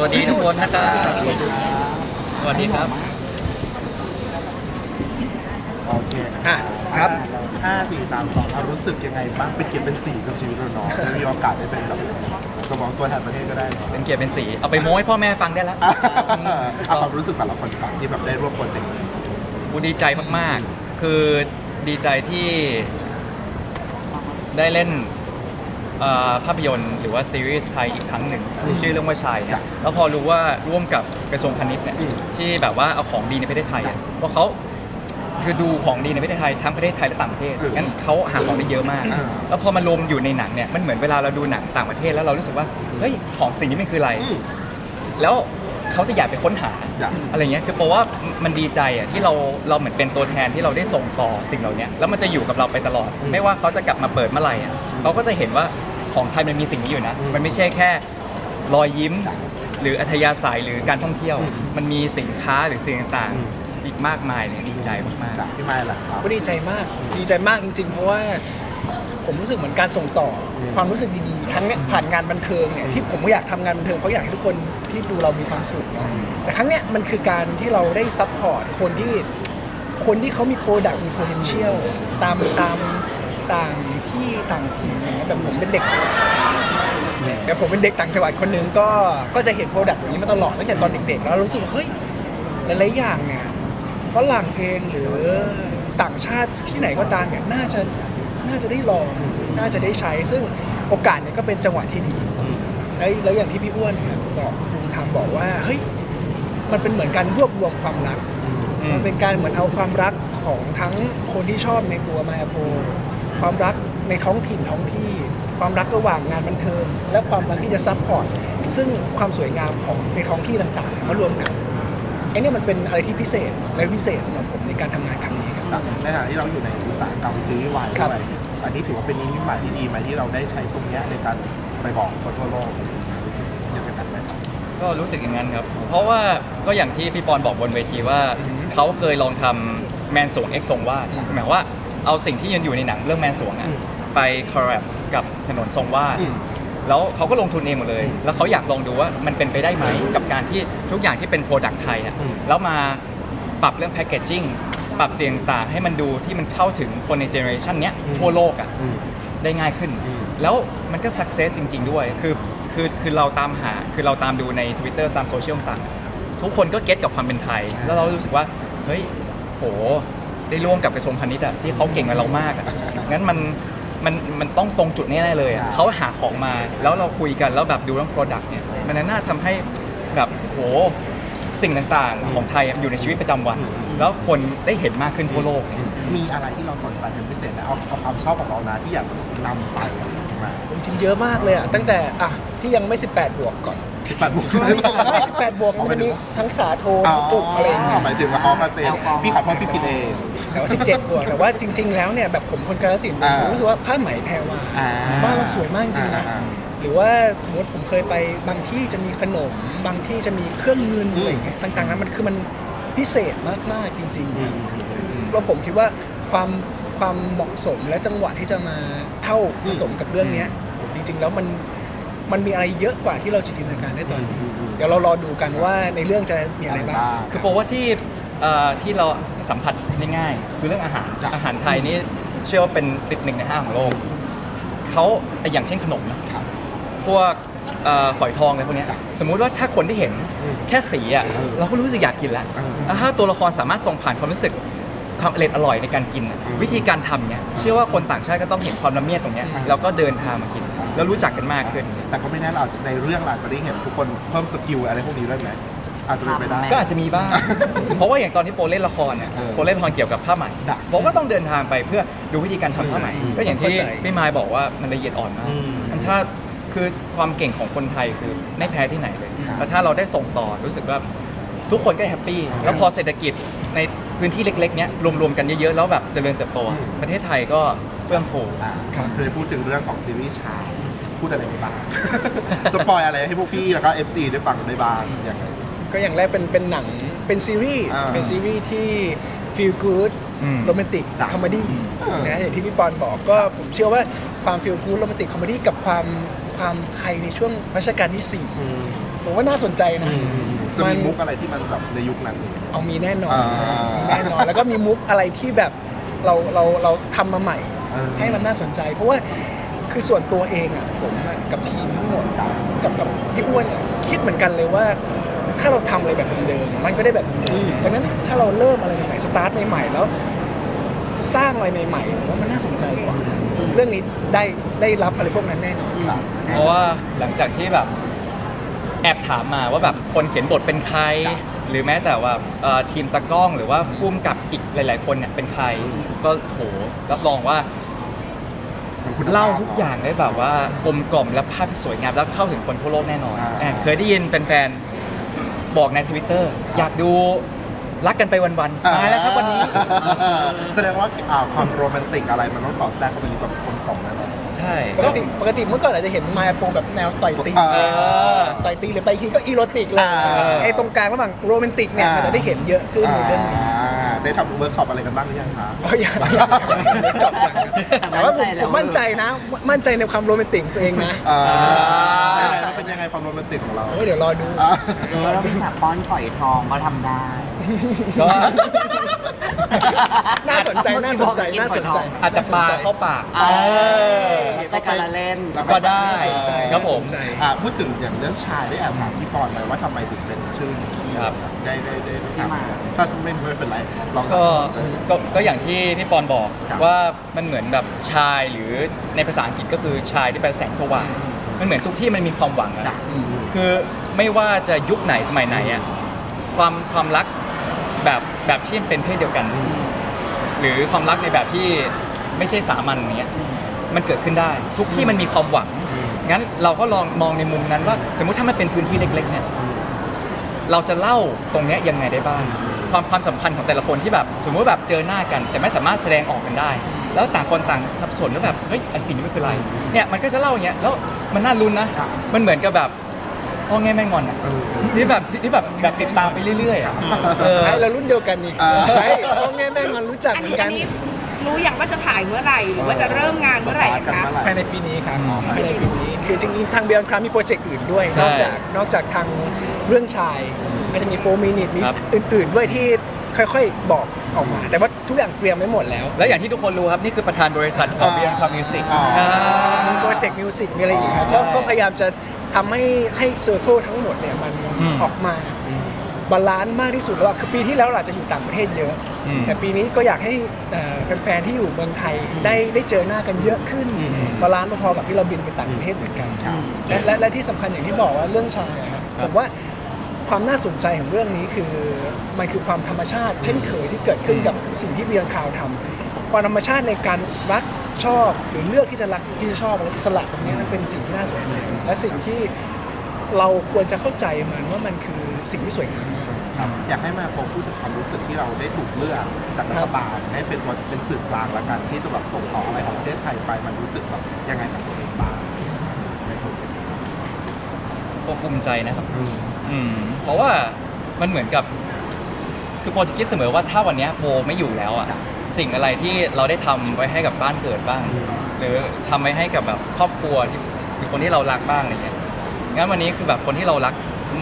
สวัสดีทุกคนนะครับสวัสดีครับ โอเคอะครับ ห้าสี่สามสองเรารู้สึกยังไงบ้างเป็นเกียรติเป็นสีกับชีวิตเราเนาะได้มีโอกาสได้เป็นแบบสมองตัวแทนประเทศก็ได้เนอะเป็นเกียรติเป็นสี เอาไปโม้ให้พ่อแม่ฟังได้แล้ว เอาความรู้สึกแต่ละคนก่อนที่แบบได้ร่วมโปรเจกต์นี้กูดีใจมาก ๆ คือดีใจที่ได้เล่น เอ่อภาพยนตร์หรือว่าซีรีส์ไทยอีกครั้งหนึ่งที่ชื่อเรื่องว่าชายเนี่ยแล้วพอรู้ว่าร่วมกับกระทรวงพาณิชย์เนี่ยที่แบบว่าเอาของดีในประเทศไทยอะว่าเขาคือดูของดีในประเทศไทยทั้งประเทศไทยและต่างประเทศงั้นเขาหาของได้เยอะมาก แล้วพอมารวมอยู่ในหนังเนี่ยมันเหมือนเวลาเราดูหนังต่างประเทศแล้วเรารู้สึกว่าเฮ้ยของสิ่งนี้มันคืออะไรอืมแล้วเขาจะอยากไปค้นหาอยากอะไรเงี้ยคือเพราะว่ามันดีใจอะที่เราเราเหมือนเป็นตัวแทนที่เราได้ส่งต่อสิ่งเหล่านี้แล้วมันจะอยู่กับเราไปตลอด ไม่ว่าเขาจะกลับมาเปิดเมื่อไหร่อะเขาก็จะเห็นว่า ของไทยมันมีสิ่งนี้อยู่นะ มันไม่ใช่แค่รอยยิ้ม หรืออัธยาศัยหรือการท่องเที่ยว มันมีสินค้าหรือสิ่งต่างๆ อีกมากมายเลยดีใจมากจากพี่ไม้ล่ะครับ ก็ดีใจมาก ดีใจมากจริง ๆ เพราะว่าผมรู้สึกเหมือนการส่งต่ออมความรู้สึกดีๆทั้งเนี้ยผ่านงานบันเทิงเนี่ยที่ผมก็อยากทำงานบันเทิงเพราะอยากให้ทุกคนที่ดูเรามีความสุขเนอะแต่ครั้งเนี้ยมันคือการที่เราได้ซัพพอร์ตคนที่คนที่เขามีโปรดักต์มี potential ตามตามต่าง ที่ต่างถิ่นอย่างเงี้ยแบบผมเป็นเด็กแต่ผมเป็นเด็กต่างจังหวัดคนหนึ่งก็ก็จะเห็นโปรดักต์อย่างนี้มาตลอดตั้งแต่ตอนเด็กๆ แล้วรู้สึกว่าเฮ้ยหลายๆอย่างเนี่ยฝรั่งเองหรือต่างชาติที่ไหนก็ตามเนี่ยน่าจะน่าจะได้ลองน่าจะได้ใช้ ซึ่งโอกาสเนี่ยก็เป็นจังหวะที่ดี แล้วแล้วอย่างที่พี่อ้วนเนี่ยบอกภูมิธรรมบอกว่าเฮ้ยมันเป็นเหมือนการรวบรวมความรักๆอืมัมนเป็นการเหมือนเอาความรักของทั้งคนที่ชอบในตัวมาโพความรัก ในท้องถิ่นท้องที่ ความรักระหว่างงานบันเทิง และความรักที่จะซัพพอร์ตซึ่งความสวยงามของในท้องที่ต่างๆมารวมกันไอ้เนี่ยมันเป็นอะไรที่พิเศษและพิเศษสำหรับผมในการทำงานครั้งนี้ครับจากในฐานะที่เราอยู่ในอุตสาหกรรมซีรีส์วายครัด้บวยอันนี้ถือว่าเป็นนิมิตหมายที่ดีไหมที่เราได้ใช้ตรงเนี้ยในการไปบอกคนทั่วโลกรู้สึกยังไงกันไหมครับก็รู้สึกอย่างนั้นครับ เพราะว่าก็อย่างที่พี่ปอนบอกบนเวทีว่าอือฮึเขาเคยลองทำแมนสวงเอ็กซ์ทรงวาดหมายว่าเอาสิ่งที่ยังอยู่ในหนังเรื่องแมนสวงอะอืม ไปคอร์รัปกับถนนทรงวาดอืม แล้วเขาก็ลงทุนเองหมดเลย แล้วเขาอยากลองดูว่ามันเป็นไปได้ไหมกับการที่ทุกอย่างที่เป็นโปรดักต์ไทยอะอืม แล้วมาปรับเรื่องแพคเกจจิ้งปรับเสียงต่างๆให้มันดูที่มันเข้าถึงคนในเจเนอเรชันเนี้ยทั่วโลกอะอืม ได้ง่ายขึ้น อืมแล้วมันก็สักเซสจริง ๆ ด้วย คือ คือ คือเราตามหา คือเราตามดูใน Twitter ตามโซเชียลต่างๆทุกคนก็เก็ตกับความเป็นไทยแล้วเรารู้สึกว่า เฮ้ย โห ได้ร่วมกับกระทรวงพาณิชย์อะที่เขาเก่งกับเรามากอะงั้นมัน มันมันต้องตรงจุดแน่ๆเลยอะเขาหาของมาแล้วเราคุยกันแล้วแบบดูเรื่อง Product เนี่ยมันน่าทำให้แบบโหสิ่งต่างๆ ของไทยอะอยู่ในชีวิตประจำวัน แล้วคนได้เห็นมากขึ้นทั่วโลก มีอะไรที่เราสนใจเป็นพิเศษนะเอาเอาความชอบของเรานะที่อยากจะนำไปอะไรอย่างเงี้ยมา จริงๆเยอะมากเลยอะตั้งแต่อะที่ยังไม่ 18 บวกก่อน สิบแปดบวกไม่18บวกอ๋อมันหายถึจะมีงว่าทั้งสาโทอ๋อทั้งปุกอะไรอย่างเงี้ยหมายถึงว่าออเกษตรพี่ขอโทษพี่ผิดเอง แต่ว่า17บวกแต่ว่าจริง ๆ แล้วเนี่ยแบบผมคนกาฬสินธุ์อ่าผมรู้สึกว่าผ้าไหมแพรวาอ่าบ้านเราสวยมากจริงๆนะอ่า หรือว่าสมมติผมเคยไปบางที่จะมีขนม บางที่จะมีเครื่องเงินอืมอะไรอย่างเงี้ยต่างๆนั้นมันคือมันพิเศษมากๆจริงอืมๆแล้วผมคิดว่าความความเหมาะสมและจังหวะที่จะมาเข้าผสมกับเรื่องเนี้ยจริง ๆ แล้วมัน มันมีอะไรเยอะกว่าที่เราจินตนาการได้ตอนนี้อืมอืมเดี๋ยวเรารอดูกันว่าในเรื่องจะมีอะไรบ้าง คือโปรว่าที่เอ่อที่เราสัมผัสได้ง่ายคือเรื่องอาหารจ้ะอาหารไทยนี่เชื่อว่าเป็นติดหนึ่งในห้าของโลกเขาอย่างเช่นขนมนะครับพวกเอ่อฝอยทองอะไรพวกเนี้ยจ้ะสมมุติว่าถ้าคนที่เห็นอืมแค่สีอะเออเราก็รู้สึกอยากกินแล้วเออแล้วถ้าตัวละครสามารถส่งผ่านความรู้สึกความอร่อยอร่อยในการกินอะอืมวิธีการทำเนี่ยเชื่อว่าคนต่างชาติก็ต้องเห็นความละเมียดตรงเนี้ยอ่าแล้วก็เดินทางมากิน แล้วรู้จักกันมากขึ้น แต่ก็ไม่แน่เราอาจจะในเรื่องเราอาจจะได้เห็นทุกคนเพิ่มสกิลอะไรพวกนี้ด้วยไหมอาจจะเป็นไปได้ ก็อาจจะมีบ้าง เพราะว่าอย่างตอนที่โปรเล่นละครเนี่ยเออโปรเล่นละครเกี่ยวกับผ้าไหมจ้ะผมก็ต้องเดินทางไปเพื่อดูวิธีการทำผ้าไหมอืมก็อย่างที่เข้าใจพี่มายบอกว่ามันละเอียดอ่อนมากอืมมันถ้าคือความเก่งของคนไทยคือไม่แพ้ที่ไหนเลยครับแล้วถ้าเราได้ส่งต่อรู้สึกว่าทุกคนก็แฮปปี้แล้วพอเศรษฐกิจในพื้นที่เล็กๆเนี้ยรวมๆกันเยอะๆแล้วแบบเจริญเติบโตอืม ประเทศไทยก็เฟื่องฟู อ่าครับเคยพูดถึงเรื่องของซีรีส์ชาย พูดอะไรได้บ้าง สปอยอะไรให้พวกพี่แล้วก็ FC ได้ฟังได้บ้างอย่างไร ก็อย่างแรกเป็นเป็นหนังเป็นซีรีส์อ่าเป็นซีรีส์ที่ feel good อืม โรแมนติกจ้ะคอมเมดี้อ่านนะอย่างที่พี่ปอนบอกก็ผมเชื่อว่าความ feel good โรแมนติกคอมเมดี้กับความความไทยในช่วงรัชกาลที่4อืมรผมว่าน่าสนใจนะจะมีมุกอะไรที่มันแบบในยุคนั้นอีกเอามีแน่นอนอ่ามีแน่นอนแล้วก็มีมุกอะไรที่แบบเราเราเราทำมาใหม่ เออ ให้มันน่าสนใจ เพราะว่า คือส่วนตัวเองอะผมอะกับทีมทั้งหมดกับกับพี่อ้วนอะคิดเหมือนกันเลยว่า ถ้าเราทำอะไรแบบเดิมๆมันก็ได้แบบเดิมๆดังนั้นถ้าเราเริ่มอะไรใหม่ๆสตาร์ทใหม่ๆแล้ว สร้างอะไรใหม่ๆผมว่ามันน่าสนใจกว่า เรื่องนี้ได้ได้รับอะไรพวกนั้นแน่นอนครับเพราะว่าหลังจากที่แบบแอบถามมาว่าแบบคนเขียนบทเป็นใคร หรือแม้แต่ว่าเอ่อทีมตากล้องหรือว่าพุ่มกับอีกหลาย ๆ คนเนี่ยเป็นใครก็โหรับรองว่ามัน คุณภพ เล่าทุกอย่างได้แบบว่ากลมกล่อมและภาพที่สวยงามแล้วเข้าถึงคนทั่วโลกแน่นอนอ่าแอบเคยได้ยินแฟนๆบอกในทวิตเตอร์อยากดูรักกันไปวันๆมาแล้วครับวันนี้ แสดงว่าอ่าความโรแมนติกอะไรมันต้องสอดแทรกเข้าไปในแบบกลมกล่อมแน่นอน ใช่ปกติปกติเมื่อก่อนอาจจะเห็นมายาโปแบบแนวต่อยตีอ่าต่อยตีหรือไปทีก็อีโรติกเลยอ่า ไอ้ตรงกลางระหว่างโรแมนติกเนี่ยอ่า มัมันจะได้เห็นเยอะขึ้นในเรื่องนี้ อ่า ได้ทำเวิร์กช็อปอะไรกันบ้างหรือยังคะ อ๋ออย่างอย่างจบอย่างแต่ว่าผมผมมั่นใจนะ มั่นใจในความโรแมนติกของตัวเองนะอ่าอ่าไหนๆมันเป็นยังไงความโรแมนติกของเรา โอ้ยเดี๋ยวรอดูอ่าเออแล้วพี่สาป้อนฝอยทองก็ทำได้ก็น่าสนใจน่าสนใจน่าสนใจอาจจะปลาเข้าปากเออแต่การละเล่นก็ได้น่าสนใจครับผมน่าสนใจอ่าพูดถึงอย่างเรื่องชายได้แอบถามพี่ปอนไปว่าทำไมถึงเป็นชื่อนี้ ครับ ได้ได้ได้ได้ที่ถามมาถ้าไม่ไม่เป็นไรลองก็เออก็ก็อย่างที่พี่ปอนบอกครับ ว่ามันเหมือนแบบชายหรือในภาษาอังกฤษก็คือชายที่แปลแสงสว่าง มันเหมือนทุกที่มันมีความหวังอะจ้ะคือไม่ว่าจะยุคไหนสมัยไหนอะความความรักแบบแบบที่เป็นเพศเดียวกัน หรือความรักในแบบที่ไม่ใช่สามัญอย่างเงี้ยมันเกิดขึ้นได้ทุกที่มันมีความหวัง งั้นเราก็ลองมองในมุมนั้นว่า สมมุติถ้ามันเป็นพื้นที่เล็กๆเนี่ย เราจะเล่าตรงเนี้ยยังไงได้บ้าง ความความสัมพันธ์ของแต่ละคนที่แบบสมมติว่าแบบเจอหน้ากัน แต่ไม่สามารถแสดงออกกันได้ แล้วต่างคนต่างสับสนแล้วแบบเฮ้ยอันจริงนี่ไม่เป็นไรเนี่ยมันก็จะเล่าอย่างเงี้ยแล้วมันน่าลุ้นนะ มันเหมือนกับแบบพ่อแง่แม่งอนอะเออที่แบบที่แบบแบบติดตามไปเรื่อยๆอะเออ ไอ้เรารุ่นเดียวกันนี่อ่าไอ้พ่อแม่แม่มันรู้จักอันเหมือนี้นกันอันนี้ รู้อย่างว่าจะถ่ายเมื่อไหร่หรือว่าจะเริ่มงานเมื่อไหร่สตาร์ทกันคะเมื่อไหร่ ภายในปีนี้ครับอ๋อภายในปีนี้คือจริงๆทางเบียร์ครามีโปรเจกต์อื่นด้วย ใช่นอกจากนอกจากทางเรื่องชายก็จะมีโฟมินิตมีครับ อื่นๆด้วยที่ค่อยๆบอกออกมา แต่ว่าทุกอย่างเตรียมไว้หมดแล้วแล้วอย่างที่ทุกคนรู้ครับ นี่คือประธานบริษัทของ Beyond Club Music อ่าอ่า มีโปรเจกต์มิวสิกมีอะไรอีกครับอ๋ก็อก็พยายามจะทำให้ให้เซอร์เคิลทั้งหมดเนี่ยมันอืม ออกมา บาลานซ์มากที่สุดแล้วอะคือปีที่แล้วเราอาจจะอยู่ต่างประเทศเยอะ อืมแต่ปีนี้ก็อยากให้เอ่อแฟนๆที่อยู่เมืองไทยได้ได้เจอหน้ากันเยอะขึ้นอืม บาลานซ์พอๆกับที่เราบินไปต่างประเทศเหมือนกันครับและและและที่สำคัญอย่างที่บอกว่าเรื่องชายอะครับครัผบมว่าความน่าสนใจของเรื่องนี้คือมันคือความธรรมชาติ เช่นเคยที่เกิดขึ้นกับสิ่งที่เบียร์คาวทำความธรรมชาติในการรักชอบหรือเลือกที่จะรักที่จะชอบอะไรอิสระตรงนี้มันเป็นสิ่งที่น่าสนใจ และสิ่งที่ เราควรจะเข้าใจมันว่ามันคือสิ่งที่สวยงามมาก ครับอยากให้มาโปพูดถึงความรู้สึกที่เราได้ถูกเลือกจากรัฐบาลให้เป็นตัวเป็นสื่อกลางละกัน ที่จะแบบส่งต่ออะไรของประเทศไทยไปมันรู้สึกแบบยังไงกับตัวเองบ้างในโปรเจกต์นี้ก็ภูมิใจนะครับ อืมเพราะว่ามันเหมือนกับ คือโปรจะคิดเสมอว่าถ้าวันเนี้ยโปไม่อยู่แล้วอะครับสิ่งอะไรที่เราได้ทำไว้ให้กับบ้านเกิดบ้างอืมหรือทำไว้ให้กับแบบครอบครัวที่หรือคนที่เรารักบ้างอะไรเงี้ยงั้นวันนี้คือแบบคนที่เรารัก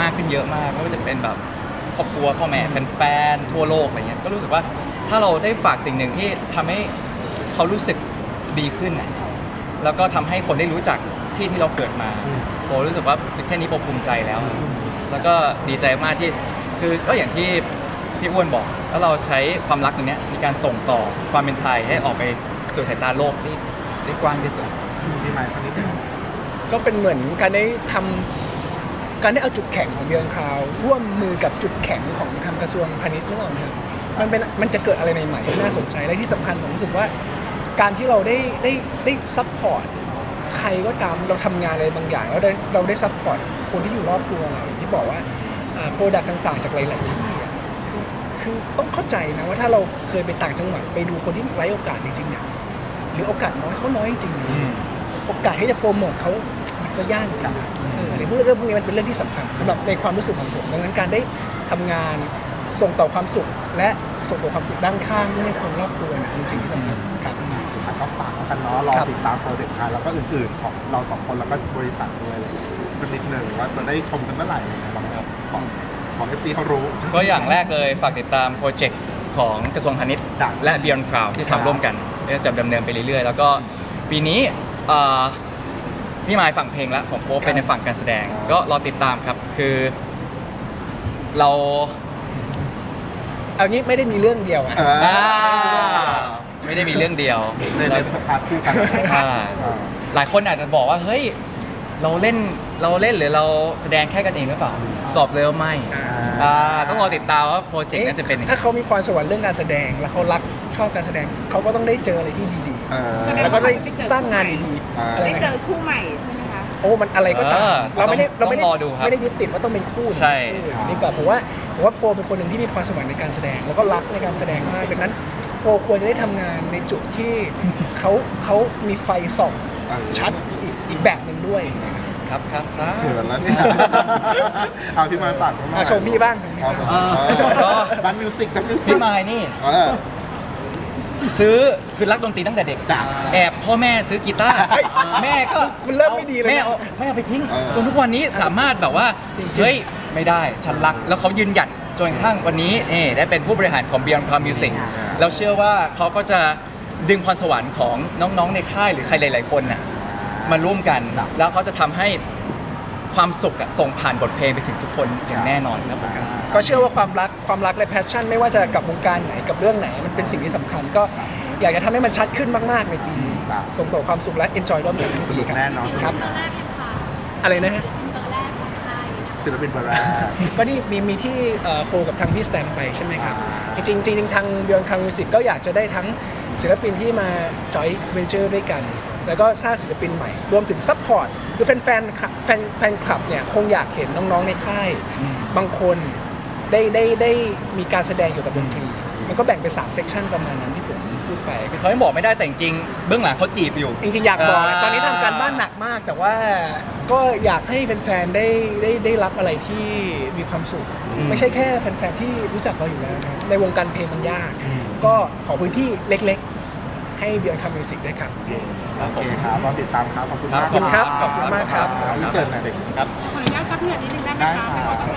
มากขึ้นเยอะมากไม่ว่าจะเป็นแบบค รอบครัวพ่อแม่แฟนๆทั่วโลกอะไรเงี้ยก็รู้สึกว่าถ้าเราได้ฝากสิ่งหนึ่งที่ทำให้เขารู้สึกดีขึ้นน่ะแล้วก็ทำให้คนได้รู้จักที่ที่เราเกิดมาอืมโปรู้สึกว่าแค่นี้โปภูมิใจแล้ว แล้วก็ดีใจมากที่คือก็อย่างที่พี่อ้วนบอก แล้วเราใช้ความรักตรงเนี้ยในการส่งต่อความเป็นไทยให้ออกไปสู่สายตาโลกที่ได้กว้างที่สุด พี่ไมค์สักนิดหนึง ก็เป็นเหมือนการได้ทำ การได้เอาจุดแข็งของเบียร์คราวร่วมมือกับจุดแข็งของทางกระทรวงพาณิชย์นึกออกไหมครับมันเป็นมันจะเกิดอะไรใหม่ๆที่น่าสนใจและที่สำคัญผมรู้สึกว่า การที่เราได้ได้ได้ซัพพอร์ตใครก็ตามเราทำงานอะไรบางอย่างแล้วได้เราได้ซัพพอร์ตคนที่อยู่รอบตัวเราอย่างที่บอกว่าโปรดักต์ต่างๆ จากหลายๆที่อะคือคือต้องเข้าใจนะว่าถ้าเราเคยไปต่างจังหวัดไปดูคนที่ไร้โอกาสจริงๆเนี่ยหรือโอกาสน้อยเขาน้อยจริงๆโอกาสที่จะโปรโมทเขามันก็ยากจริง ๆเออในพวกเรื่องพวกนี้มันเป็นเรื่องที่สำคัญสำหรับในความรู้สึกของผม ดังนั้นการได้ทำงานส่งต่อความสุข และส่งต่อความสุขด้านข้างให้คนรอบตัวเนี่ยเป็นสิ่งที่สำคัญครับ สุดท้ายก็ฝากแล้วกันเนาะรอครับ ติดตามโปรเจกต์ชายแล้วก็อื่นๆ ของเราสองคนแล้วก็บริษัทด้วยเลยสักนิดหนึ่งว่าจะได้ชมกันเมื่อไหร่อะไรเงี้ยบอกบอกบอกเอฟซีเขารู้ ก็อย่างแรกเลยฝากติดตามโปรเจกต์ของกระทรวงพาณิชย์ครับและ Beyond Cloud ที่ครับทำร่วมกันก็จะดำเนินไปเรื่อยๆ แล้วก็ปีนี้เอ่อ พี่มายฝั่งเพลงแล้วของโป๊ปเป็นในฝั่งการแสดงครับก็รอติดตามครับคือ เรา เอางี้ไม่ได้มีเรื่องเดียวอะ อ่า ไม่ได้มีเรื่องเดียวในในพาร์ทคู่กันอ่าอ่าหลายคนอาจจะบอกว่าเฮ้ยเราเล่นเราเล่นหรือเราแสดงแค่กันเองหรือเปล่าตอบเลยว่าไม่อ่าอ่าต้องรอติดตามว่าโปรเจกต์นั้นจะเป็นยังไง ถ้าเขามีพรสวรรค์เรื่องการแสดง แล้วเขารักชอบการแสดง เขาก็ต้องได้เจออะไรที่ดีเออๆแล้วก็ได้สร้างงานดีอ่า ๆอะไรได้เจนะอคู่ใหม่ใช่ไหมคะ โอ้มันอะไรก็ตามเออเราไม่ได้ต้เราองไม่ได้รอดูครับไม่ได้ยึดติดว่าต้องเป็นคู่ใช่ คู่นี่ก่อนผมว่าผมว่าโปรเป็นคนหนึ่งที่มีพรสวรรค์ในการแสดง แล้วก็รักในการแสดงมากดังนั้นโปรควรจะได้ทำงานในจุดที่ เขาเขามีไฟส่องเออชัดอีกอีกแบบหนึ่งด้วยครับครับจ้าเขินแล้วเนี่ย เอาพี่มายปากเขาหน่อยอะชมพี่บ้างเอาเออเออบันมิวสิกบันมิวสิกพี่มายนี่ เออ ซื้อคือรักดนตรีตั้งแต่เด็กจ้ะแอบพ่อแม่ซื้อกีตาร์แม่ก็มันเริ่มไม่ดีเลยนะแม่เอาแม่เอาไปทิ้งเออ จนทุกวันนี้สามารถแบบว่าจริงๆเฮ้ยไม่ได้ฉันรักแล้วเขายืนหยัดจนกระทั่งวันนี้เอ่ได้เป็นผู้บริหารของ Beyond Cloud Music แล้วเชื่อว่าเขาก็จะดึงพรสวรรค์ของน้องๆในค่ายหรือใครหลาย ๆ คนน่ะ มาร่วมกัน แล้วเขาจะทำให้ ความสุขอะส่งผ่านบทเพลงไปถึงทุกคนอย่างแน่นอนครับผมก็เชื่อว่าความรักความรักและแพชชั่น ไม่ว่าจะกับวงการไหนกับเรื่องไหน มันเป็นสิ่งที่สำคัญก็อยากจะทำให้มันชัดขึ้นมาก ๆ ในปีนี้ครับ ส่งต่อความสุขและ enjoy ร่วมกันสนุกแน่นอนสคนุรับกแน่อะไรนะฮะศิลปินเบอร์แรกก็นี่มีมีที่เอ่อโคกับทางพี่สแตมไปใช่ไหมครับอ่าจริงๆจริงๆทาง Beyond Cloud Music ก็อยากจะได้ทั้งศิลปินที่มาจอยเวนเจอร์ด้วยกัน แล้วก็สร้างศิลปินใหม่ รวมถึงซัพพอร์ตคือแฟนๆคลับแฟนแฟนคลับเนี่ยคงอยากเห็นน้องๆในค่าย บางคนได้ได้ได้มีการแสดงเกี่ยวกับดนตรี มันก็แบ่งเป็น3เซกชันประมาณนั้นที่ผมพูดไป เขาไม่บอกไม่ได้แต่จริงๆเบื้องหลังเขาจีบอยู่ จริงๆอยากบอกอ่า ตอนนี้ทำการบ้านหนักมาก แต่ว่าก็อยากให้แฟนๆได้ได้ได้รับอะไรที่มีความสุข ไม่ใช่แค่แฟนๆที่รู้จักเราอยู่แล้วนะในวงการเพลงมันยาก ก็ขอพื้นที่เล็กๆ ให้เบียร์คัมมิวสิกด้วยครับครับโอผมเคครับรอติดตามครับ ขอบคุณมากขอบคุณครับขอบคุณมากครับอินเสิร์ตหน่อยเด็กครับขออนุญาตซักเหงื่อนิดนึงได้ไหมได้คะค่ะ